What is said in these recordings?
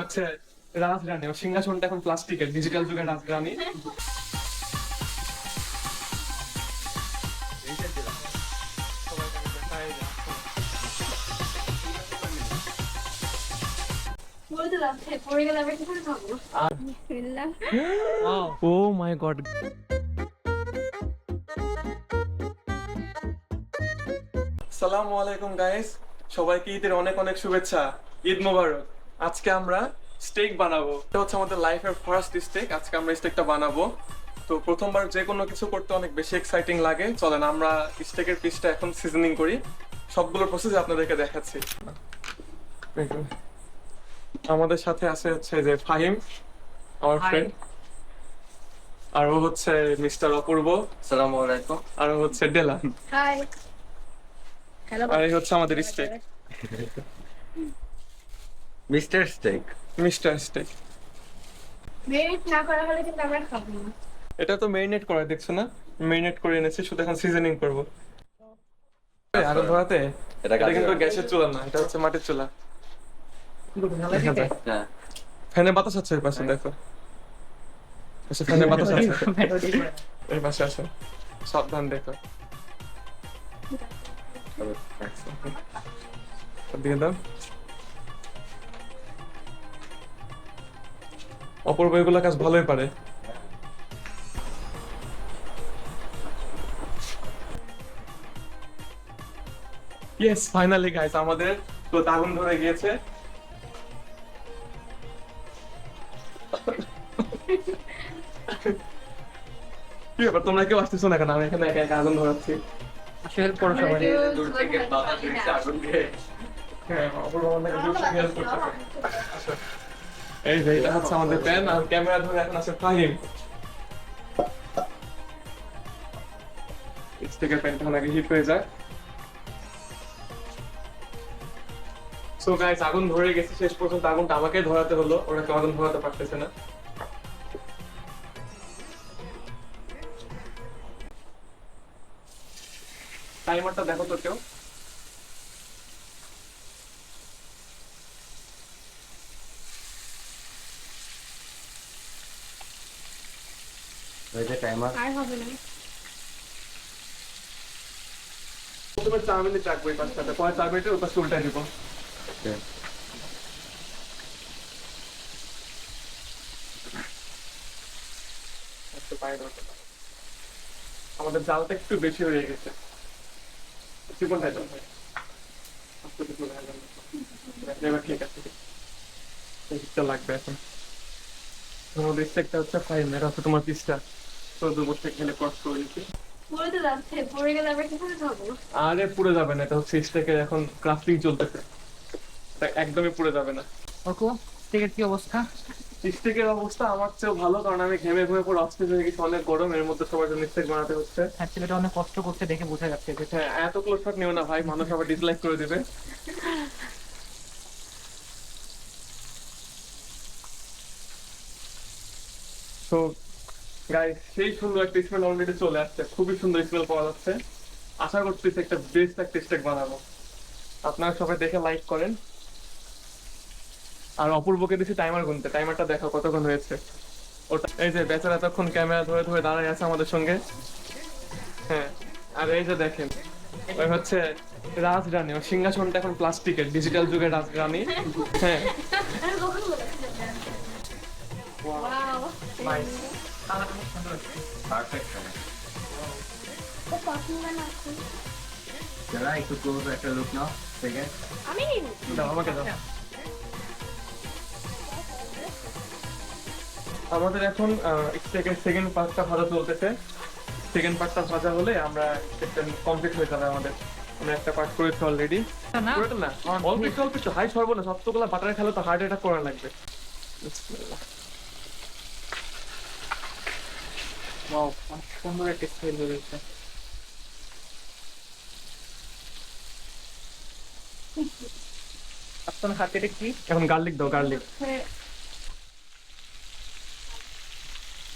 হচ্ছে রাজরানী ও সিংহাসনটা এখন প্লাস্টিকের ডিজিটাল যুগের রাজরানী। ও মাই গড সালামু আলাইকুম গাইস সবাইকে ঈদের অনেক অনেক শুভেচ্ছা। ঈদ মোবারক। আজকে আমরা স্টেক বানাবো। এটা হচ্ছে আমাদের লাইফের ফার্স্ট স্টেক আজকে আমরা স্টেকটা বানাবো। তো প্রথমবার যে কোনো কিছু করতে অনেক বেশি এক্সাইটিং লাগে। চলেন আমরা স্টেকের পিসটা এখন সিজনিং করি। সবগুলো প্রসেস আপনাদেরকে দেখাচ্ছি। আমাদের সাথে আছে হচ্ছে যে ফাহিম আমার ফ্রেন্ড আর ও হচ্ছে মিস্টার অপূর্ব। সালাম আলাইকুম। আর হচ্ছে ডেলা। হাই আর এই হচ্ছে আমাদের steak mister steak. Mister steak. Merit না করা হলে কিন্তু আমরা খাব না। এটা তো মেরিনেট করা দেখছ না? মেরিনেট করে এনেছি শুধু এখন সিজনিং করব। আগুন ধরাতে এটা কিন্তু গ্যাসের চুলা না এটা হচ্ছে মাটির চুলা। হ্যাঁ। ফ্যানে বাতাস আছে এর পাশে দেখো। পাশে ফ্যানে বাতাস আছে। এই পাশে আছে। সাবধান দেখো। দাও। অপূর্ব, এগুলো কাজ ভালোই পারে। ইয়েস ফাইনালি গাইস আমাদের তো আগুন ধরে গিয়েছে। কি ব্যাপার, তোমরা কেউ আসতেছো না কেন? আমি এখানে একা একা আগুন ধরাচ্ছি। আসলে পড়ো সবাই দূর থেকে বাতাস দিচ্ছে আগুন দিয়ে হ্যাঁ। এই যে এটা হচ্ছে আমাদের প্যান আর ক্যামেরা ধরে এখন আছে ফাহিম। স্টিকার প্যানটা হিট হয়ে যায়। সো গাইস আগুন ধরে গেছে শেষ পর্যন্ত আগুনটা আমাকে ধরাতে হলো ওরা কেউ আগুন ধরাতে পারতেছে না। টাইমারটা দেখো তো কেউ। ওই যে টাইমার আর হবে না। প্রথমে চার মিনিট রাখব এই পাঁচটাতে পরে চার মিনিটের ওই পাশে উল্টাই দিব। আমাদের জালটা একটু বেশি হয়ে গেছে। ঠিক আছে। লাগবে এখন। হচ্ছে হচ্ছে তোমার পিসটা। চোদ্দ বছর খেলে কষ্ট খাব? আরে পুড়ে যাবে না এটা হচ্ছে স্টেকের এখন ক্রাফটিং চলতেছে। একদমই পুড়ে যাবে না। স্টেকের কি অবস্থা? স্টেকের অবস্থা আমার চেয়েও ভালো কারণ আমি ঘেমে ঘুমে পুরো অস্থির হয়ে গেছি অনেক গরম এর মধ্যে সবার জন্য স্টেক বানাতে হচ্ছে। হ্যাঁ ছেলেটা অনেক কষ্ট করছে দেখে বোঝা যাচ্ছে হ্যাঁ এত ক্লোজ শট নিও না ভাই মানুষ আবার ডিসলাইক করে দেবে। তো গাইস সেই সুন্দর একটা স্মেল অলরেডি চলে আসছে খুবই সুন্দর স্মেল পাওয়া যাচ্ছে। আশা করতেছি একটা বেস্ট একটা স্টেক বানাবো। আপনারা সবাই দেখে লাইক করেন। আর অপূর্বকে দিছি টাইমার গুনতে। টাইমারটা দেখো কতক্ষণ হয়েছে। ওটা এই যে বেচারা এতক্ষণ ক্যামেরা ধরে ধরে দাঁড়ায় আছে আমাদের সঙ্গে। হ্যাঁ আর এই যে দেখেন ওই হচ্ছে রাজরানী ও সিংহাসনটা এখন প্লাস্টিকের ডিজিটাল যুগের রাজরানী। হ্যাঁ। একটু ক্লোজ একটা লুক নাও সেকেন্ড আমি দাও আমাকে দাও। আমাদের এখন সেকেন্ড পার্টটা ভাজা চলতেছে। সেকেন্ড পার্টটা ভাজা হলে আমরা কমপ্লিট হয়ে যাবে আমাদের। আমরা একটা পার্ট করেছি অলরেডি না অল্প একটু অল্প একটু হাই সর্ব না সবগুলো বাটারে খেলে তো হার্ট অ্যাটাক করা লাগবে। ওয়াও সুন্দর একটা স্টাইল রয়েছে আপনার হাতে এটা কি? এখন গার্লিক দাও গার্লিক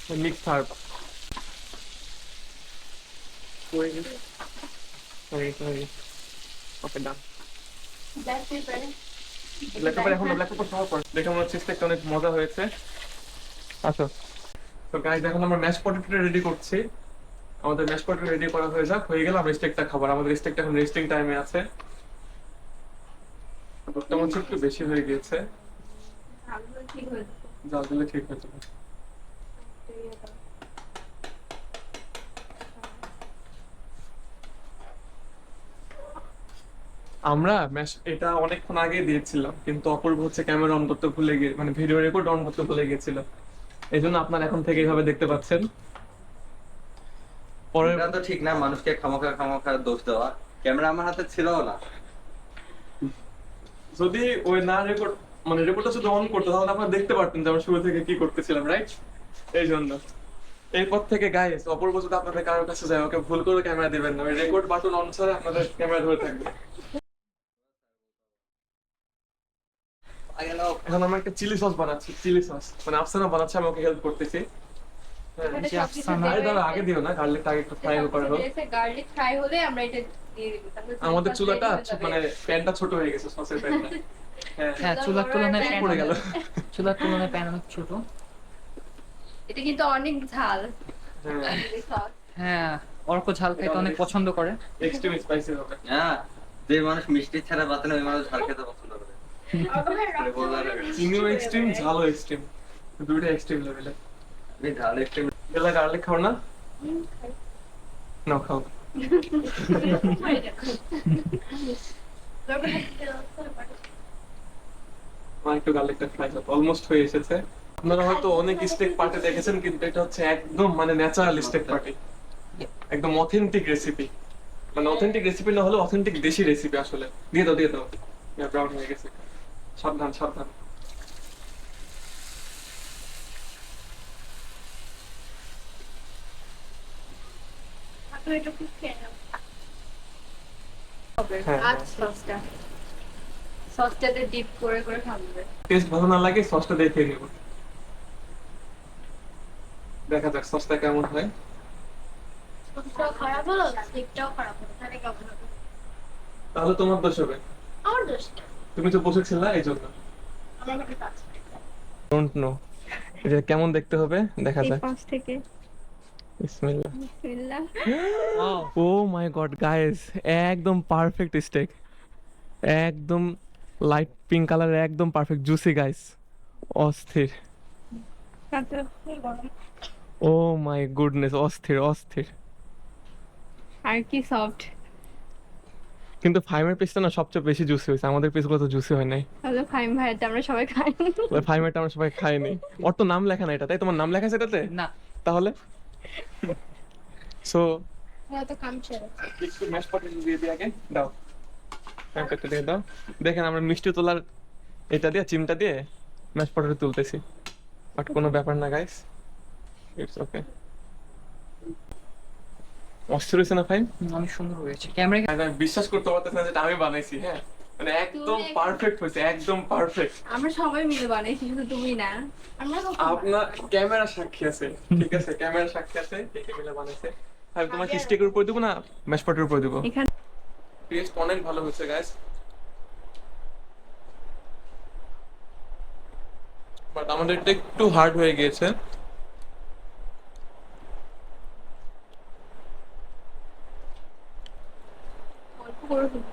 হ্যাঁ mix herb okay done black pepper black pepper এখন ব্ল্যাক পেপার সবার পর দেখে মনে হচ্ছে স্টেকটা অনেক মজা হয়েছে। আচ্ছা। তো গাইজ এখন আমরা ম্যাশ পটেটোটা রেডি করছি। আমাদের ম্যাশ পটেটো রেডি করা হয়ে যাক। হয়ে গেলে আমরা স্টেকটা খাবার আমাদের স্টেকটা এখন রেস্টিং টাইমে আছে। একটু বেশি হয়ে গিয়েছে। হয়ে জাল দিলে ঠিক হয়ে যাবে। আমরা ম্যাশ এটা অনেকক্ষণ আগে দিয়েছিলাম কিন্তু অপূর্ব হচ্ছে ক্যামেরা অন করতে ভুলে গিয়ে মানে ভিডিও রেকর্ড অন করতে ভুলে গিয়েছিল। এই জন্য আপনারা এখন থেকে এইভাবে দেখতে পাচ্ছেন। পরে তো ঠিক না মানুষকে খামোখা খামোখা দোষ দেওয়া। ক্যামেরা আমার হাতে ছিল না। যদি ওই না রেকর্ড মানে রেকর্ডটা শুধু অন করতো তাহলে আপনারা দেখতে পারতেন যে আমরা শুরু থেকে কি করতেছিলাম রাইট এই জন্য এরপর থেকে গাইস অপূর্ব যদি আপনাদের কারোর কাছে যায় ওকে ভুল করে ক্যামেরা দিবেন না। রেকর্ড বাটন অন ছাড়া আপনাদের ক্যামেরা ধরে থাকবে। এখন আমরা একটা চিলি সস বানাচ্ছি চিলি সস মানে আফসানা বানাচ্ছে আমি ওকে হেল্প করতেছি। হ্যাঁ আগে দিও না গার্লিকটা আগে একটু ফ্রাই করা হোক। গার্লিক ফ্রাই হলে আমরা এটা দিয়ে দিব। তারপর আমাদের চুলাটা। মানে প্যানটা ছোট হয়ে গেছে সসের প্যানটা হ্যাঁ। হ্যাঁ চুলার তুলনায় প্যান পড়ে গেল। চুলার তুলনায় প্যান অনেক ছোট। এটা কিন্তু অনেক ঝাল। হ্যাঁ। হ্যাঁ অর্ক ঝাল খাইতে অনেক পছন্দ করে। এক্সট্রিম স্পাইসি হবে। হ্যাঁ যে মানুষ মিষ্টি ছাড়া না ওই মানুষ ঝাল খেতে পছন্দ করে। চিনিও এক্সট্রিম ঝালও এক্সট্রিম দুইটা এক্সট্রিম লেভেলে আমি ঝাল একটু বেলা গার্লিক খাও না? না খাও। একটু গার্লিকটা ফ্রাই অলমোস্ট হয়ে এসেছে। আপনারা হয়তো অনেক স্টেক পার্টি দেখেছেন কিন্তু এটা হচ্ছে একদম মানে ন্যাচারাল স্টেক পার্টি একদম অথেন্টিক রেসিপি মানে অথেন্টিক রেসিপি না হলে অথেন্টিক দেশি রেসিপি আসলে। দিয়ে দাও দিয়ে দাও। ব্রাউন হয়ে গেছে। সাবধান সাবধান। নাও। হ্যাঁ, আজ সসটা। সসটাতে ডিপ করে করে খাবে টেস্ট ভালো না লাগে সসটা দিয়ে খেয়ে নেব। দেখা যাক সসটা কেমন হয়। খারাপ হলো খারাপ হলো তাহলে কেমন হবে? তাহলে তোমার দোষ হবে। আমার দোষ তুমি তো বসেছিল এই জন্য। আমার কাছে কাজ ডোন্ট নো এটা কেমন দেখতে হবে? দেখা এই যাক। পাশ থেকে। বিসমিল্লাহ। বিসমিল্লাহ। ও মাই গড গাইস একদম পারফেক্ট স্টেক একদম লাইট পিঙ্ক কালারের একদম পারফেক্ট জুসি গাইস অস্থির। ও মাই গুডনেস অস্থির অস্থির। আর কি সফট? কিন্তু ফাইমের পিসটা না সবচেয়ে বেশি জুসি হয়েছে। আমাদের পিসগুলো তো জুসি হয় নাই। তাহলে ফাইম আমরা সবাই খাই। ওই ফাইমেরটা আমরা সবাই খাইনি। ওর তো নাম লেখা না এটা তাই তোমার নাম লেখা আছে এটাতে? না। তাহলে? সো হ্যাঁ তো কাম ছেড়ে। একটু ম্যাশ পটেটো দিয়ে দিই আগে দাও। দিয়ে দাও। দেখেন আমরা মিষ্টি তোলার এটা দিয়ে চিমটা দিয়ে ম্যাশ পটেটো তুলতেছি। বাট কোনো ব্যাপার না গাইস ইটস ওকে অস্থির হয়েছে না ফাইন অনেক সুন্দর হয়েছে। ক্যামেরা আমি বিশ্বাস করতে পারতেছি না যেটা আমি বানাইছি হ্যাঁ? মানে একদম পারফেক্ট হয়েছে একদম পারফেক্ট আমরা সবাই মিলে বানাইছি শুধু তুমি না। আমরা আপনার ক্যামেরা সাক্ষী আছে ঠিক আছে? ক্যামেরা সাক্ষী আছে কে কে মিলে বানাইছে। আমি তোমাকে স্টিকের উপর দেবো না? ম্যাশ পটের উপর দেবো। এখানে টেস্ট অনেক ভালো হয়েছে গাইস বাট আমাদের এটা একটু হার্ড হয়ে গিয়েছে অল্প করে দিবি।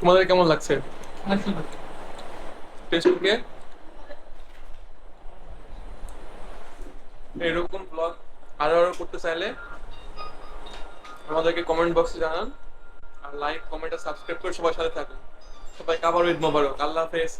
তোমাদের কেমন লাগছে? ওকে এরকম ব্লগ আরও আরও করতে চাইলে আমাদেরকে কমেন্ট বক্সে জানান। আর লাইক কমেন্ট আর সাবস্ক্রাইব করে সবার সাথে থাকুন। সবাই কাবার ঈদ মোবারক। আল্লাহ হাফেজ।